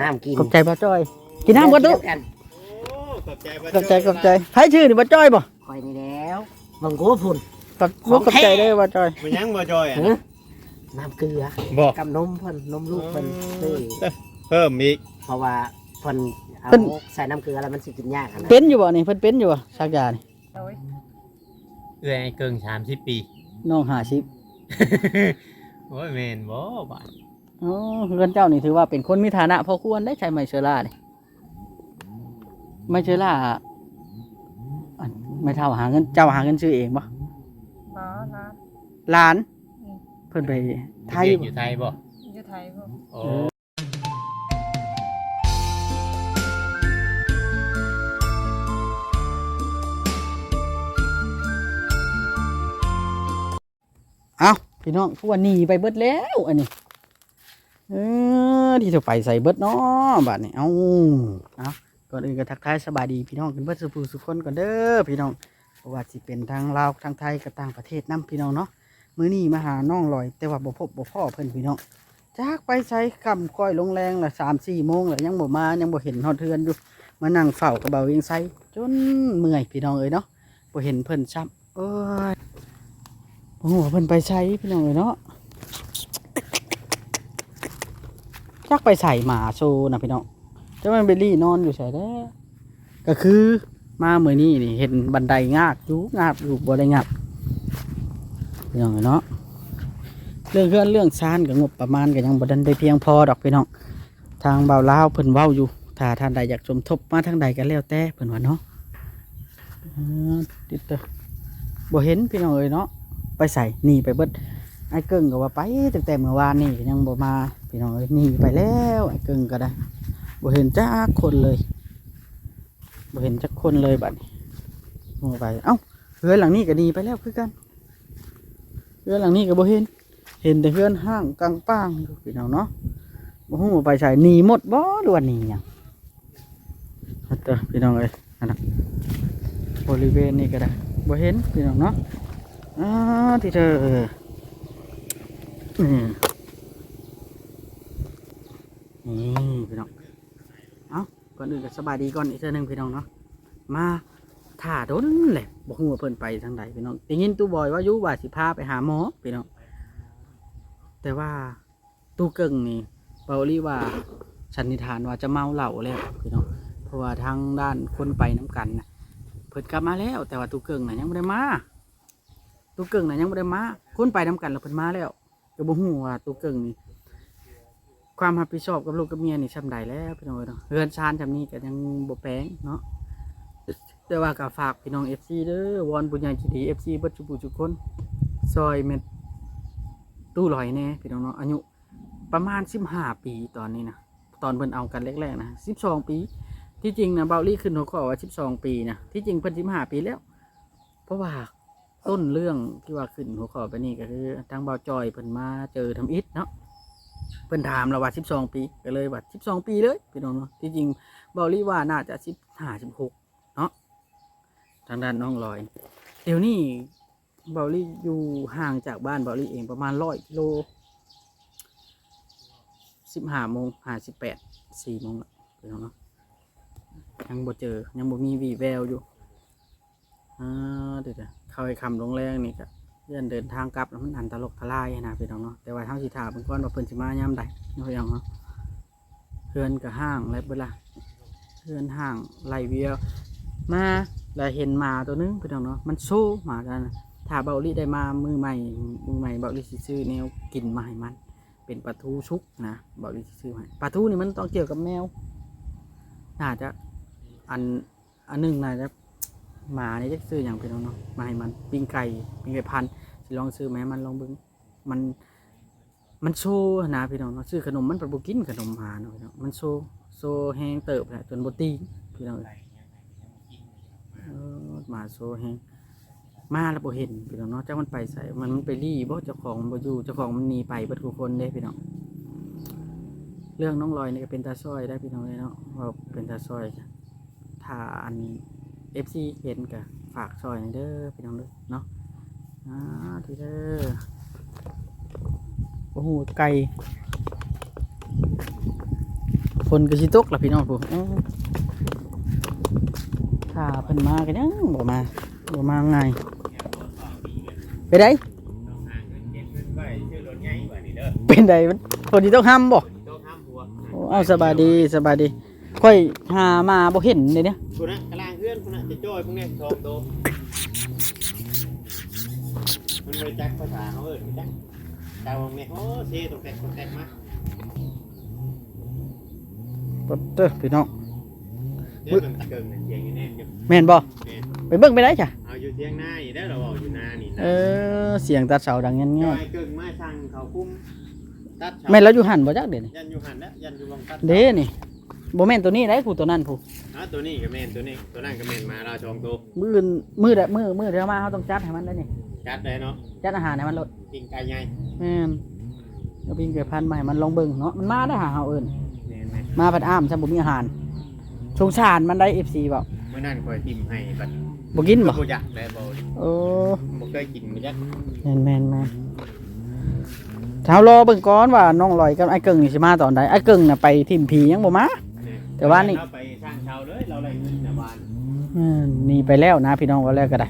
น้ำกินขอบใจบ่จ้อย กินน้ำก่อนดูเยวกันโอ้ขอบใจบ่ขอบใจขอบใจไผชื่อนี่บ่จ้อยบ่คอยนี่แล้วบังโกฝุ่นขอบบ่ขอบใจเด้อบ่จ้อยมันยังบ่จอยอะเฮ้ยน้ำเกลือบ่กับนมเพิ่นนมลูกเพิ่นซื้อเพิ่มอีกเพราะว่าเพิ่นเอาใส่น้ำเกลือแล้วมันสิกินยากอะนะเป็นอยู่บ่นี่เพิ่นเป็นอยู่บ่สักยานี่เอื้อยไอ้เกิง30ปี น้อง50โอ้ยแม่นบ่บาด อ๋อเพื่อนเจ้านี่ถือว่าเป็นคนมีฐานะพอควรได้ใช้ไมเชอร่านี่ไมเชอร่าอันไม่เท่าหาเงินเจ้าหาเงินซื้อเองบ่บ่นะหลานอืมเพิ่นไปไทยเรีนบ่อยู่ไทยบ่อยู่ไทยบ่โอ้เอ้าพี่น้องผู้ว่าหนีไปเบิดแล้วอันนี้ เออที่จะไปใส่เบิดเนาะบัดนี้เอ้าเอาก่อนอื่นก็ทักทายสบายดีพี่น้องกันเบิดสุภูสุคนก่อนเด้อพี่น้องเพราะว่าสิเป็นทางลาวทางไทยกับต่างประเทศนํพี่น้องเนาะมื้อนี้มาหาน้องลอย แต่ว่าบ่พบบ่พ่อเพิ่นพี่น้องจากไปใช้คำก้อยลงแรงละ3-4โมงแล้วยังบ่มายังบ่เห็นฮอดเทือนอยู่มานั่งเฝ้ากระเบาเวียงไซจนเมื่อยพี่น้องเอ้ยเนาะบ่เห็นเพิ่นซ้ำโอ้ยโอ้โหเพิ่นไปใช้พี่น้องเลยเนาะ จักไปใส่หมาโซนะพี่น้องเจ้าแม่นเบลลี่นอนอยู่ใส่แล้วก็คือมาเมื่อนี้นี่เห็นบันไดงากอยู่งากอยู่บ่ได้งากพี่น้องเอ้ยเนาะเรื่องเพื่อนเรื่องซานกับงบประมาณก็ยังบ่ดันได้เพียงพอดอกพี่น้องทางเบาลาวเพิ่นเว้าอยู่ถ้าท่านใดอยากสมทบมาทางใดก็แล้วแต่เพิ่นว่าเนาะอ่าติดเตอบ่เห็นพี่น้องเอ้ยเนาะไปใส่หนีไปเบิดไอ้เกิงก็ว่าไปตั้งแต่เมื่อวานนี่ยังบ่มา พี่น้องเอ้ยหนีไปแล้วไอ้เกิงก็ได้บ่เห็นจักคนเลยบ่เห็นจักคนเลยบัดนี้ลงไปเอ้าเรือนหลังนี้ก็หนีไปแล้วคือกันเรือนหลังนี้ก็บ่เห็น เห็นแต่เรือนห้างกลางป้างพี่น้องเนาะบ่ฮู้ว่าไปใส่หนีหมดบ่หรือว่าหนีหยังอาเด้อพี่น้องเอ้ยนั่นน่ะบริเวณนี้ก็ได้บ่เห็นพี่น้องเนาะอ่าที่เธออืม นี่พี่น้อง เอาก่อนอื่นก็สบายดีก่อนอีกเทื่อหนึงพี่น้องเนาะ มาถ่าโดนแหละบอกว่าเพิ่นไปทางใดพี่น้องได้ยินตู้บอยว่ายุว่าสิพาไปหาหมอพี่น้อง แต่ว่าตู้เก่งนี่เบาลี่ว่าสันนิษฐานว่าจะเมาเหล้าแล้วพี่น้อง เพราะว่าทางด้านคนไปน้ำกันนะเพิ่นกลับมาแล้ว แต่ว่าตู้เก่งน่ะยังไม่ได้มาตัวเก่งน่ะยังบ่ได้มาคนไปน้ำกันแล้วเพิ่นมาแล้วก็บ่ฮู้ว่าตัวเก่งนี่ ความรับผิดชอบกับลูกกับเมียนี่ชำใดแล้วพี่น้องเนาะเรือนชานจำนี้ก็ยังบ่แปงเนาะแต่ว่าก็ฝากพี่น้อง FC เด้อวอนบุญญาจิตดี FC เบิดทุกผู้ทุคนซอยเม็ดตู้ลอยแน่พี่น้องเนาะอายุประมาณ15ปีตอนนี้นะตอนเพิ่นเอากันแรกๆนะ12 ปี ที่จริงนะเบาลี่ขึ้นหัวข้อว่า 12 ปีนะที่จริงเพิ่น15 ปีแล้ว เพราะว่าต้นเรื่องที่ว่าขึ้นหัวข้อไปนี่ก็คือทางเบาจอยเพิ่นมาเจอทำอิฐเนาะ เพิ่นถามเราว่าสิบสองปีก็เลยว่าสิบสองปีเลยพี่น้องเนาะที่จริงบาลี่ว่าน่าจะสิบห้าสิบหกเนาะทางด้านน้องลอย เดี๋ยวนี้บาลี่อยู่ห่างจากบ้านบาลี่เองประมาณร้อยกิโลสิบห้าโมงห้าสิบแปดสี่โมงละพี่น้องเนาะยังบ่เจอยังบ่มีวีแววอยู่อ่าเดี๋ยวเดี๋ยวเข้าไอ้คำลงแรงนี่ก็ เลื่อนเดินทางกลับแล้วมันอันตลกทลายนะพี่น้องเนาะแต่ว่าเท่าสิถาเพิ่นก่อนว่าเพิ่นสิมาย่ำใดเนาะพี่น้องเนาะเพื่อนกับห้างและเวลาเพื่อนห้างไล่เวียวมาแล้วเห็นหมาตัวนึงพี่น้องเนาะมันโซ่หมากันนถ้าเบาลี่ได้มามือใหม่มือใหม่เบาลี่ซื้อแนวกินมาให้มัน เป็นปลาทูชุกนะเบาลี่ซื้อให้ปลาทูนี่มันต้องเกี่ยวกับแมวน่าจะอันอันหนึงน่าจะหมาเนี่ยจะซื้ออย่างเป็นเนาะมาให้มันปิ้งไก่ปิ้งไก่พันธ สิลองซื้อไหมมันลองเบิ่งมันมันโซนะพี่น้องเนาะซื้อขนมมันเป็นบุกินขนมหมาเนาะพี่น้องมันโซโซแห้งเติบแหละจนบตีพี่น้องเออมาโซแห้งมาแล้วบ่เห็นพี่น้องเนาะเจ้ามันไปใส่มันมันไปรีบ่เจ้าของมันบ่อยู่เจ้าของมันหนีไปเบิดทุกคนเด้พี่น้องเรื่องน้องลอยนี่ก็เป็นตาซ้อยได้พี่น้องเลยเนาะว่าเป็นตาซ้อยถ้าอันเอฟซีเห็นกะฝากซอยหน่อยเด้อพี่น้องเด้อเนาะ อ่าทีเด้อโอ้โหไก่ฝนก็สิตกล่ะพี่น้องผู้ถ้าเพิ่นมาก็ยังบ่มาบ่มาไงไปได้เป็นไดมันคนที่ต้องห้ามหัวโอ้เอาสบายดีสบายดี ค่อยหามาบ่เห็นเลยเนี่ยคุณนะกำลังเพื่อนคุณนะจะจ้อยพวกนี้ชมโต เลยจักภาษาเขาเอิ้นจักชาวงเนี่ยโอ้เซตกแตกตกแตกมาปดเด้อพี่น้องเดี๋ยวมันเกิงเนี่ยเสียงอยู่แน่อยู่แม่นบ่แม่นไปเบิ่งไปได้จ้ะเอาอยู่เสียงหน้าอีกได้อเราบอกอยู่หน้านี่เอนะอเสียงตัดเสาดังเงี้จ้ยอยเกิงมาสั่งเขาคุ้มตัดๆแม่นแล้วอยู่หันบ่จักเดี๋ยวนี้ยันอยู่หันแล้วยันอยู่วงตัดเด้นี่บ่แม่นตัวนี้ได้ผู้ตัวนั้นผู้อะตัวนี้ก็แม่นตัวนี้ตัวนั้นก็แม่นมาเราชมตัวมื้ออื่นมื้อใดมื้อมื้อเดี๋ยวมาเฮาต้องจัดให้มันได้นี่จัดเลยเนาะจัดอาหารให้มันลดกินไก่ใหญ่แม่นแล้วพิงเกิดพันธุ์มาให้มันลองเบิ่งเนาะมันมาได้หาเฮาเอิ้นแม่นไหมมาพัดอ้ามซะบ่มีอาหารสงสารมันได้ FC บ่เมื่อนั้นคอยทิมให้บัดบ่กินบ่บ่อยากได้บ่โอ้บ่เคยกินบ่จักแม่นแม่นแม่นเท้ารอเบิ่งก่อนว่าน้องลอยกับไอ้เกิงนี่สิมาตอนใดไอ้เกิงน่ะไปทิมผียังบ่มา แต่ว่านี่ เราไปสร้างชาวเลยเราได้เงินนะบ้าน อืมหนีไปแล้วนะพี่น้องว่าแล้วก็ได้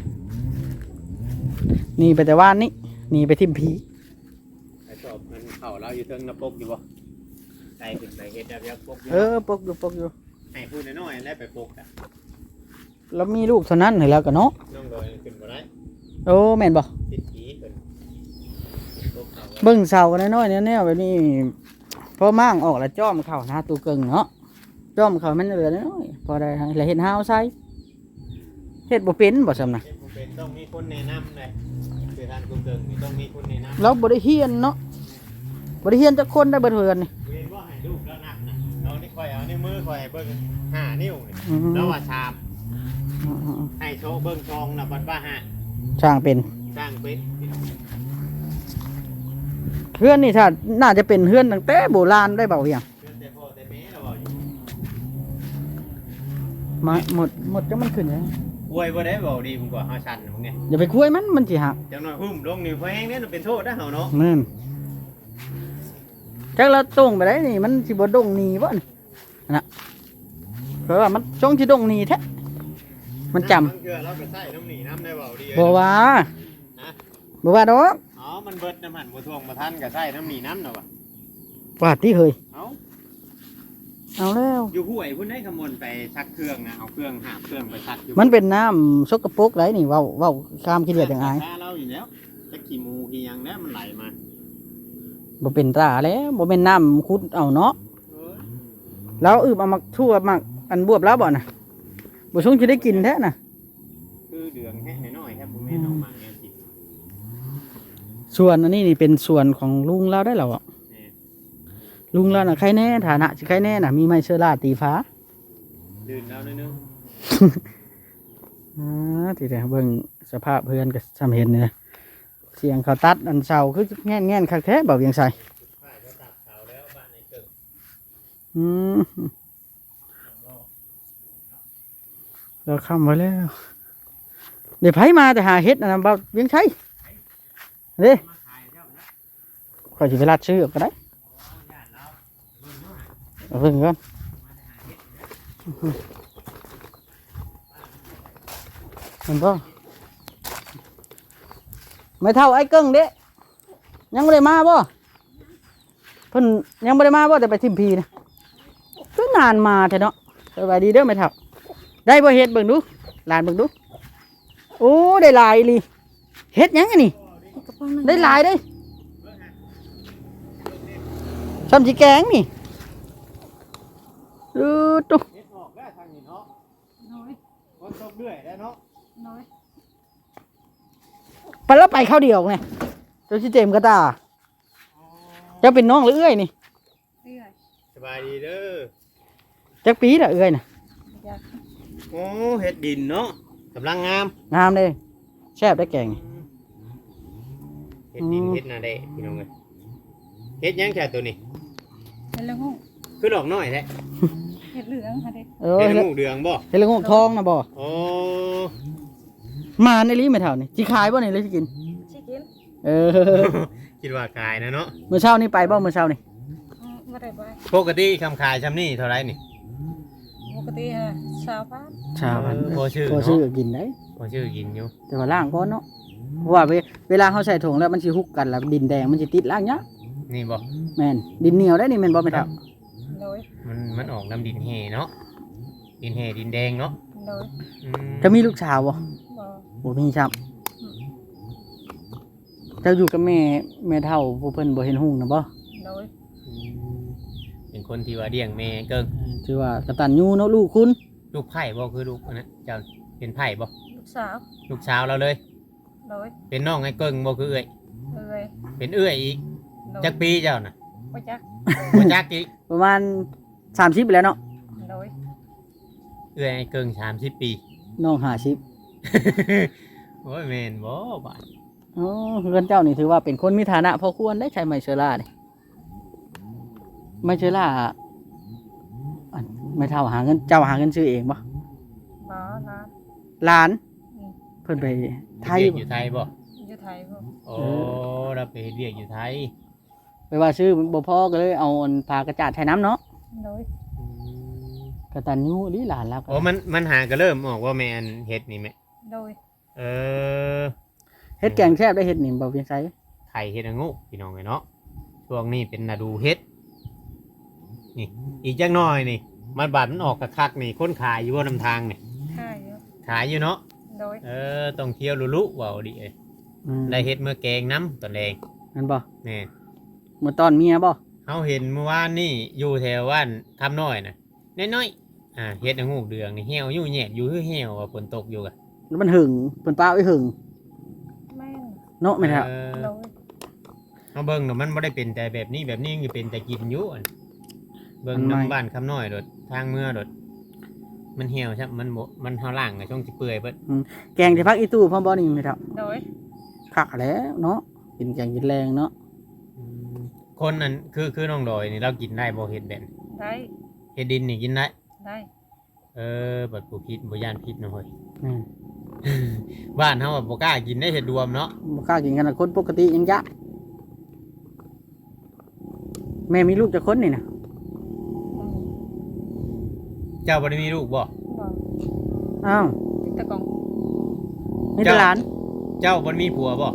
หนีไปแต่ว่านนี้หนีไปทิมผีไปสอบมันเข้าเราอยู่เทิงน้ำปกอยู่บ่ใส่ขึ้นไปเฮ็ดแบบยักปกอยู่เออปกอยู่ปกอยู่ให้พูดน้อยๆแล้วไปปกอะแล้วมีลูกเท่านั้นให้แล้วก็เนาะน้องโดยขึ้นบ่ได้โอ้แม่นบ่ติดผีเพิ่นปกเขาไว้เบิ่งเสากันน้อยๆแนวๆแบบนี้พอมั่างออกแล้วจ้อมเข้านะตูเกิงเนาะจ้อมเข้ามันเหลือน้อยๆพอได้แล้วเฮ็ดหาวใส่เฮ็ดบ่เป็นบ่ซำน่ะเฮ็ดบ่ เป็นต้องมีคนแนะนำเลยคือทานกุมเกิงนี่ต้องมีคนแนะนำเราบ่ได้เฮียนเนาะบ่ได้เฮียนจักคนได้เบิดเฮือนนี่เว้นว่าให้ลูกแล้วนับนะเอานี่ค่อยเอานี่มือค่อยให้เบิ่งห้านิ้วนี่อืมแล้วว่าชามอืมให้โชว์เบิ่งชองนะบัดว่าห้าๆช่างเป็นสร้างเป็นเฮือนนี่ถ้าน่าจะเป็นเฮือนตั้งแต่โบราณได้เบาเฮียงเพื่อนแต่พ่อแต่แม่เราบอกอยู่มาหมดหมดจังมันขึ้นยัง อวยบ่ได้บอกดีผมก็เฮาชันมึงไงอย่าไปคุยมันมันสิหักจังหน่อยหุ่มลงนี่เพราะแห้งเนี่ยมันเป็นโทษนะเฮาเนาะนั่นจักเราตรงไปได้นี่มันสิบ่ดงหนีบ่นี่นะเพราะว่ามันช่องสิดงหนีแท้มันจำบางเทื่อเราก็ใส่น้ำหนีน้ำได้เบาดีบ่ว่านะบ่ว่าดอกอ๋อมันเบิดน้ำหันบ่ทวงบ่ทันก็ใส่น้ำหนีน้ำเนาะว่ะว่าที่เฮ้ยเอ้า เอาแล้ว อยู่ห้วยพุ่นได้ขมนไปซักเครื่องนะเอาเครื่องหาบเครื่องไปซักอยู่มันเป็นน้ำสกปรกไรนี่เว้าเว้าข้ามขี้เดียดจังไงแเราอยู่แล้วจะกี่หมูกี่หยังแล้วมันไหลมาบ่เป็นตาแล้วบ่เป็นน้ำคุดเอาเนาะเออแล้วอึบเอามาทั่วมักอันบวบแล้วบ่น่ะบ่ช่วงสิได้กินแท้น่ะ คือเดืองแค่น้อยๆแค่บ่แม่นเอามาแง่จิตส่วนอันนี้นี่เป็นส่วนของลุงเราได้แล้วอะแน่ ลุงเราน่ะใครแน่ฐานะสิใครแน่น่ะมีไม้เชื้อราตีฟ้าดื่นแล้วนิดนึงอ่าทีเดียวเบิ่งสภาพเพื่อนก็สำเห็นนี่นะเสียงเขาตัดอันเสาคือแง่นแง่นๆคักแท้เบาเวียงใส่ฝ่ายก็ตัดเสาแล้วบ้านในเกิงอืมเราคำไว้แล้ว เดี๋ยวไผมาแต่หาเฮ็ดนะเบาเวียงใส่เด้มาขายเจ้านะขอยสิไปรัดชื่อก็ได้ ย่านเราเบิ่งด้วย เอาเพิ่งก่อนมันบ่ไม่เท่าไอ้เกิ้งเด้ยังไม่ได้มาบ่เพิ่นยังไม่ได้มาบ่แต่ไปทิมพีนะก็นานมาแท้เนาะสบายดีเด้อไม่เท่า ได้บ่เฮ็ดเบิ่งดูหลานเบิ่งดูโอ้ได้หลายลีเฮ็ดยังอันนี้ได้หลายเด้ซ้ำสิแกงนี่ ดูตุเฮ็ดออกได้ทางนี้เนาะน้อยคนตกเรื่อยได้เนาะน้อยไปแล้วไปข้าวเดียวไงเจ้าชิเจมส์ก็ตาเจ้าเป็นน้องหรือเอ้ยนี่เรื่อยสบายดีเด้อจักปีละเอ้ยน่ะอยากโอ้เฮ็ดดินเนาะกำลังงามงามเลยแซ่บได้แกงเฮ็ดดินอืมเฮ็ดนาได้พี่น้องเอ้ยเฮ็ดหยังแค่ตัวนี้เห็ดละงู คือดอกน้อยแท้เห็ดเหลืองค่ะเด็กเออเฮ็ดเฮ็ดละละงูเดืองบ่เฮ็ดละงกทองนะบ่โอ้มาในรีไม่เท่านี่สิขายบ่นี่เลยสิกิน ชิกินเออคิดว่ากายนะเนาะมื้อเช้านี่ไปบ่มื้อเช้านี่อืมบ่ได้ไปปกติคำขายชำนี่เท่าไหรนี่ปกติฮะชาวบ้านชาวพันเออบ่ชื่อบ่เนาะชื่อกินได้ พอชื่อกินอยู่แต่ว่าล่างก่อนเนาะเพราะว่าเวเวลาเขาใส่ถุงแล้วมันสิฮุกกันแล้วดินแดงมันสิติดล่างเนี้ยนี่บ่แม่นดินเหนียวได้นี่แม่นบ่แม่นเท่า โดยมันมันออกน้ำดินแห่เนาะดินแห่ดินแดงเนาะโดยอืจะมีลูกสาวบ่บ่บ่มีครับเจ้าอยู่กับแม่แม่เฒ่าผู้เพิ่นบ่เห็นหุ่งนะบ่โดยอืมเป็นคนที่ว่าเลี้ยงแม่เกิงถือว่ากตัญญูเนาะลูกคุณลูกไผ่บ่คือลูกอันนะเจ้าเป็นไผ่บ่ลูกสาวลูกสาวเราเลย โดยเป็นน้องไอ้เกิงบ่คือเอ้ยเอ้ยเป็นเอื้อยอีกโดยจักปีเจ้าน่ะ บ่จักบ่จักอีกประมาณ30ไปแล้วเนาะโดยเอื้อยไอ้เกิงสามสิบปี น้อง50โอ้ยแม่นบ่บาดอ๋อเฮือนเจ้านี่ถือว่าเป็นคนมีฐานะพอควรได้ใช้ไมเชอร่านี่ไมเชอร่าอันไม่เท่าหาเงินเจ้าหาเงินซื้อเองบ่บ่ร้าน หลาน อืม เพิ่นไปไทยเรียกบ่อยู่ไทยบ่อยู่ไทยบ่โอ้เราไปเรียกอยู่ไทย ไปว่าซื้อบ่พอก็เลยเอาอันพากระจาดใช้น้ำเนาะโดยอืมกตัญญูนี่หลานแล้วก็โอ้มันมันหาก็เริ่มออกว่าแม่นเฮ็ดนี่แม่โดยเออเฮ็ดแกงแซ่บได้เฮ็ดนี่บ่เพียงไสไข่เฮ็ดอะงูพี่น้องเอ้ยเนาะช่วงนี้เป็นฤดูเฮ็ดนี่ อีกจักหน่อยนี่ มันบาดมันออกกระคักนี่คนขายอยู่บนนำทางนี่ค่ายอยู่ขายอยู่เนาะโดยเออต้องเที่ยวลุลุว้าวดิเอ้ยอืมได้เฮ็ดเมื่อแกงน้ำตอนแดงนั่นบ่นี่ มื้อตอนเมียบ่เฮาเห็นเมื่อวานนี่อยู่แถวว่านคำน้อยน่ะน้อยๆอ่าเฮ็ดอะงูเดืองนี่เหี่ยวอยู่แหยดอยู่คือเหี่ยวว่าฝนตกอยู่กะแล้วมันหึงเพิ่นป้าไว้หึงแม่นเนาะแม่นครับเออโดยเอาเบิ่งเนาะมันบ่ได้เป็นแต่แบบนี้แบบนี้คือเป็นแต่กินอยู่อันเบิ่งน้ำบ้านคำน้อยโดดทางเมื่อโดดมันเหี่ยวใช่มันบ่มันเฮาล่างอะช่วงสิเปื่อยเบิดแกงที่พักอีตู้พร้อมบ่นี่แม่ครับโดยคักแล้วเนาะกินแกงกินแรงเนาะ คนนั้นคือคือน้องดอยนี่เรากินได้บ่เฮ็ดแบบได้เฮ็ดดินนี่กินได้ ได้เออบัดบ่พิษบ่ย่านพิษเนาะเฮ้ยอืมบ้านเฮาอะบ่กล้ากินได้เฮ็ดรวมเนาะบ่กล้ากินกันนะคนปกติยังยะแม่มีลูกจักคนนี่นะอืมเจ้าบ่ได้มีลูกบ่บ่อ้าวมีแต่กล่องมีแต่หลานเจ้าบ่ได้มีผัวบ่บ่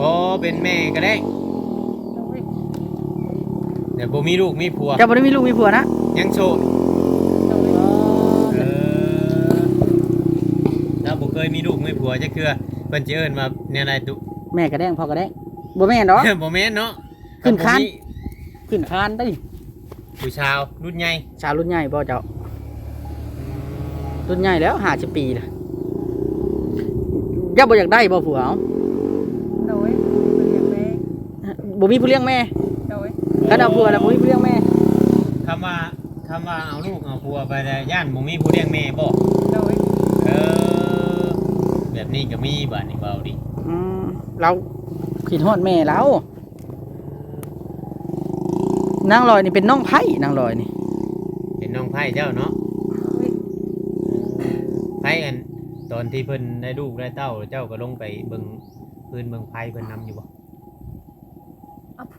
อ๋อเป็นแม่ก็ได้โดย แต่บ่มีลูกมีผัว เจ้าบ่ได้มีลูกมีผัวนะยังโสดโดยเออถ้าบ่เคยมีลูกมีผัวจักเทื่อเพิ่นสิเอิ้นว่าแนวใดตุแม่กระแดงพ่อกระแดงบ่แม่นดอก บ่แม่นเนาะขึ้นคานบ่มีขึ้นคานได้ผู้ชาวรุ่นใหญ่ชาวรุ่นใหญ่บ่เจ้ารุ่นใหญ่แล้ว50ปีละเจ้าบ่อยากได้บ่ผัวเอาโดยเป็นอย่างแม่บ่มีผู้เลี้ยงแม่ โดยคันเอาผัวแล้วบ่มีผู้เลี้ยงแม่คำว่าคำว่าเอาลูกเอาผัวไปแล้วย่านบ่มีผู้เลี้ยงแม่บ่โดยเออ แบบนี้ก็มีบัดนี้เบาดิอืมเราขิดฮอดแม่เรานางลอยนี่เป็นน้องไผ่นางลอยนี่ เป็นน้องไผ่เจ้าเนาะโดยไผ่อันตอนที่เพิ่นได้ลูกได้เต้าเจ้าก็ลงไปเบิ่งพื้นเบิ่งไผ่เพิ่นนำอยู่บ่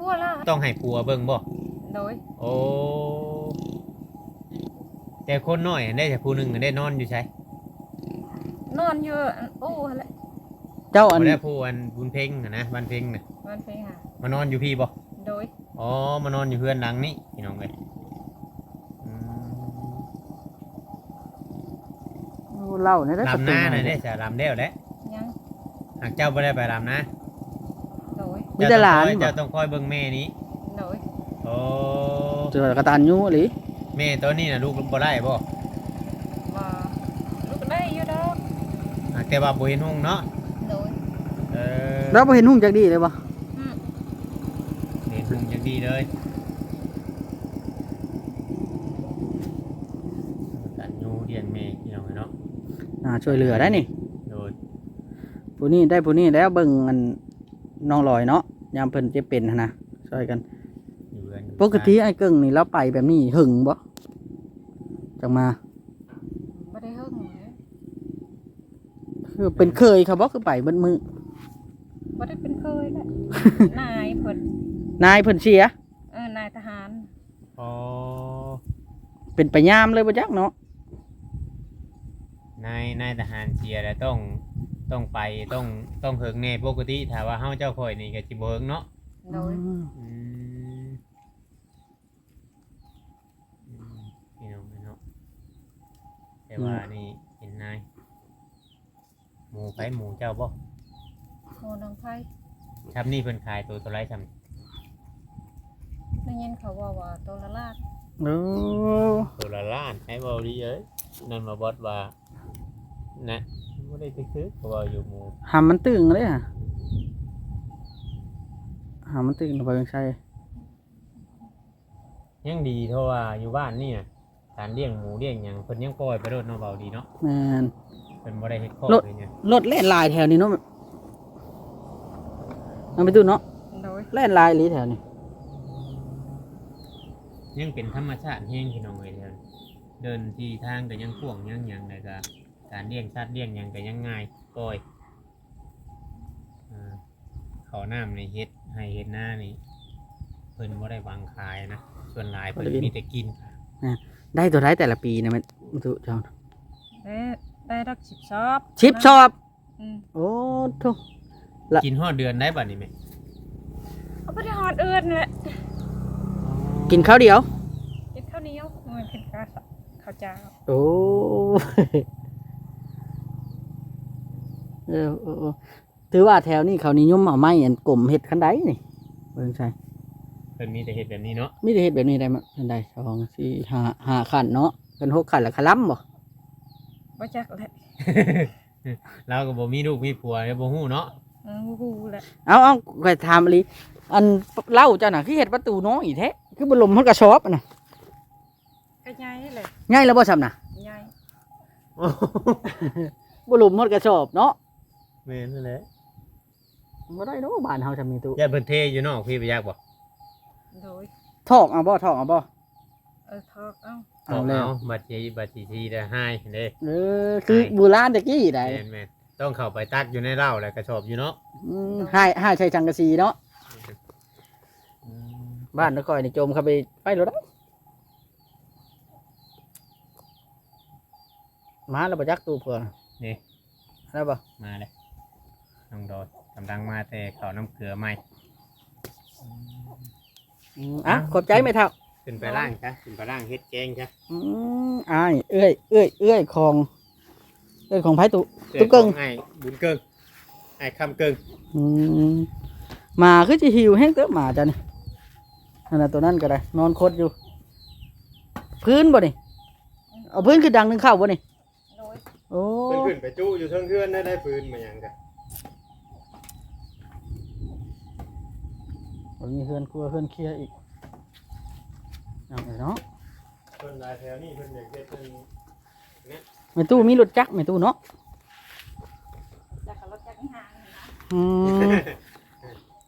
เอาพวกละต้องให้ผัวเบิ่งบ่โดยโอ้แต่คนน้อยอันได้แต่ผู้หนึงอันได้นอนอยู่ใช่นอนอยู่อันโอ้หั่นแหละเจ้าอันบ่ได้ผู้อันบุญเพ็งอะนะวันเพ็งน่ะมันไปหามานอนอยู่พี่บ่โดยอ๋อมานอนอยู่เพื่อนหลังนี้พี่น้องเอ้ยอืมเล่าเนี่ยได้ลำหน้าน่ะเด้จะลำเด้วแหละยังหากเจ้าบ่ได้ไปลำนะโดย มีแต่หลานเจ้บ่ต้องคอยเบิ่งแม่นี้โดยโอ้เจอกระตันยูหรือแม่ตัวนี้น่ะลูกบ่ได้บ่บ่ลูกได้อยู่ดอกหากแต่ว่าบ่เห็นหุ่งเนาะโดยเออเราไปเห็นหุ่งจากดีเลยปะอืมเห็นหุ่งอย่างดีเลยตันยูเรียนแม่พี่น้องเอ้ยเนาะอ่าช่วยเหลือได้นี่โดยผู้นี้ได้ผู้นี้แล้วเบิ่งอัน น้องลอยเนาะยามเพิ่นเจ็บเป็นหั้นนะช่วยกัน อยู่เรือนอยู่ปกติไอ้เกิ่งนี่เราไปแบบนี้หึงบ่จังมา บ่ได้เฮิ่งเลยคือเป็นเคยครับบ่คือไปเบิดมือบ่ได้เป็นเคยแหละ นายเพิ่นนายเพิ่นเสีย เออนายทหารอ๋อเป็นไปยามเลยบ่จักเนาะนายนายทหารเชียร์แล้วต้อง ต้องไปต้องต้องเฮิงแน่ปกติถ้าว่าเฮาเจ้าข่อยนี่ก็สิบ่เฮิงเนาะโดยอืมอืมอืมพี่น้องเนาะแต่ว่านี่เห็นนายหมูไผหมูเจ้าบ่โมนองไพ่ครับนี่เพิ่นขายตัวตัวไรซ้ได้ยินเขาว่าว่าตัวละลาดโอ้ำตัวละล้านให้เบาดีเอ้ยนั่นมาบอสว่านะ ไม่ได้ตึกตึกเพราะว่าอยู่หมูหามันตึงเลยฮะหามันตึงลงไปยังใช่ยังดีเท่าว่าอยู่บ้านนี่น่ะการเลี้ยงหมูเลี้ยงหยังเพิ่นยังปล่อยไปโดดเนาะเบาดีเนาะแมนเพิ่นบ่ได้เฮ็ดข้อรถ เลยเนี่ยรถแล่นลายแถวนี้เนาะมันไปตู้เนาะโดยแล่นลายอีหลีแถวนี้ยังเป็นธรรมชาติแห้งพี่น้องเอ้ยเดินเดินที่ทางก็ยังพ่วงยังหยังเลยก็ การเลี้ยงสัตว์เลี้ยงหยังก็ยังง่ายปล่อยอ่าเขาน้ำในเฮ็ดให้เฮ็ดหน้านี่เพิ่นบ่ได้วางขายนะส่วนหลายเพิ่นมีแต่กินได้ตัวไรแต่ละปีนะแมันมันตู้เจ้าได้ได้รักสิบชอบชิปชอบ อืมโอ้ทุก ละ กินฮอดเดือนได้บัดนี้ไหมเอาไปที่หอดเอื้อนแหละกินข้าวเดียว กินข้าวเหนียวมันเป็นข้าวสข้าวเจ้าโอ้ เออเออเออ ถือว่าแถวนี้เขานิยมเอาไม้อันกลมเห็ดคันใดนี่เบิ่งใช่เพิ่นมีแต่เฮ็ดแบบนี้เนาะมีแต่เห็ดแบบนี้ได้มั้ยคันใดสองสี่ห้าห้าขันเนาะเป็นหกขันละคลัมบ่บ่จักแหละเราก็บ่มีลูกมีผัวแล้วบ่ฮู้เนาะอืมฮู้แหละเอาเอาไปถามอหลีอันเล่าเจ้าน่ะคือเห็ดประตูน้อยแท้คือบลมมันกระชอบอะน่ะก็ใหญ่แหละง่ายแล้วบ่ซ้ำน่ะใหญ่บลมมันกระชอบเนาะ แม่นนั่นแหละบ่ได้เนาะบ้านเฮาจะมีตู้อย่าเพิ่นเทอยู่นอกพี่ไปยากบ่โดยทอกเอาบ่ทอกเอาบ่เออทอกเอ้าเอาแล้วบัดนี้บัดทีทีได้ให้เด้เออคือโบูราณตะกี้ได้แม่นแม่นต้องเข้าไปตักอยู่ในเหล้าแล้วก็ชอบอยู่เนาะอืมให้ให้ใช้จังกะสีเนาะบ้านนครนี่จมเข้าไปไปรถได้มาแล้วบ่จักตู้เพื่อนนี่ แล้วบ่มาเลย น้องโดยกำลังมาแต่เขาน้ำเกลือใหม่ อืมอะขอบใจไหมเท่าขึ้นไปล่างจ้ะขึ้นไปล่างเฮ็ดแกงจ้ะอืมอ้ายเอ้ยเอ้ยเอ้ยของ เอ้ยของไผตุเจอตุ๊กเกิ้งของไอ้บุญเกิ้งไอ้คำเกิ้งอืมหมาคือจะหิวแห้งเตอะหมาจ้ะนี่นั่นน่ะตัวนั้นก็ได้ นอนคดอยู่ พื้นบ่นี่เอาพื้นคือดังหนึงเข้าบ่นี่โดยโอ้ เพิ่นขึ้นไปจู้อยู่เทิงเทือนได้ได้ปืนมาหยังจ้ะ บ่มีเฮือนครัวเฮือนเคลียร์อีกเอาไปเนาะเพิ่นหลายแถวนี้เพิ่นอยากเฮ็ดเพิ่นแม่ตู้มีรถจักรแม่ตู้เนาะจักรรถจักรห่างนะ อืม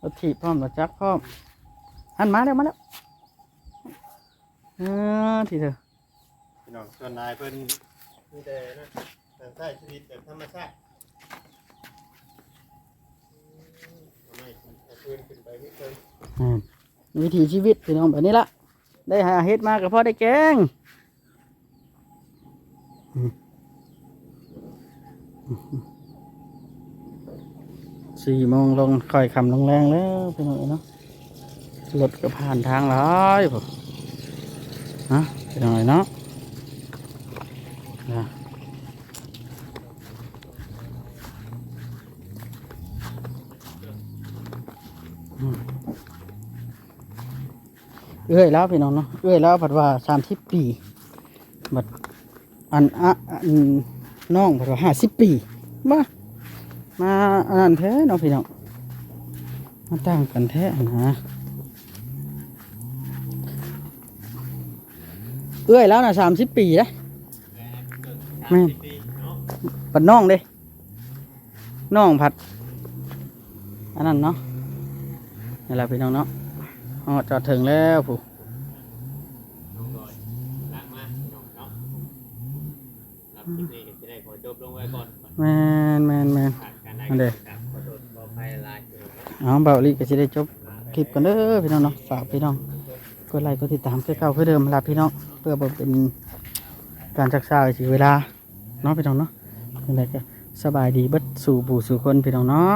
รถถีบพร้อมรถจักรพร้อมอันมาแล้วมาแล้วเออทีเถอะพี่น้องส่วนหลายเพิ่นมีแต่นะแต่ใช้ชีวิตแบบธรรมชาติทำไมเอาปืนขึ้นไปนี่เพิ่น อืม วิถีชีวิตพี่น้องแบบนี้ละได้หาเฮ็ดมาก็พอได้แกงสี่โมงลงค่อยคำลงแรงแล้วพี่น้องเนาะรถก็ผ่านทางหลายผมฮะพี่น้องเนาะนะ เอื้อยแล้วพี่น้องเนาะเอื้อยแล้วผัดว่าสามสิบปีบัดอันอะอันน้องผัดว่าห้าสิบปีมามาอันนั้นแท้เนาะพี่น้องมาตั้งกันแท้นะเอื้อยแล้วนะสามสิบปีนะแม่นเกิ้งสามสิบปีเนาะปัดน้องเด้น้องผัดอันนั้นเนาะนี่แหละพี่น้องเนาะ อ๋อจอดถึงแล้วผู้น้องดอยล้างมาพี่น้องเนาะรับคลิปนี้ก็จะได้ขอจบลงไวก่อนแมนแมนแมนอันเด้ครับขอโทษขออภัยหลายพี่น้องเนาะเอาเบาลีก็จะได้จบคลิปกันเด้อพี่น้องเนาะฝากพี่น้องกดไลค์กดติดตามคือเก่าคือเดิมลาพี่น้องเพื่อบ่เป็นการจักษาเสียเวลาเนาะพี่น้องเนาะยังไงก็สบายดีเบิดสู่ปู่สู่คนพี่น้องเนาะ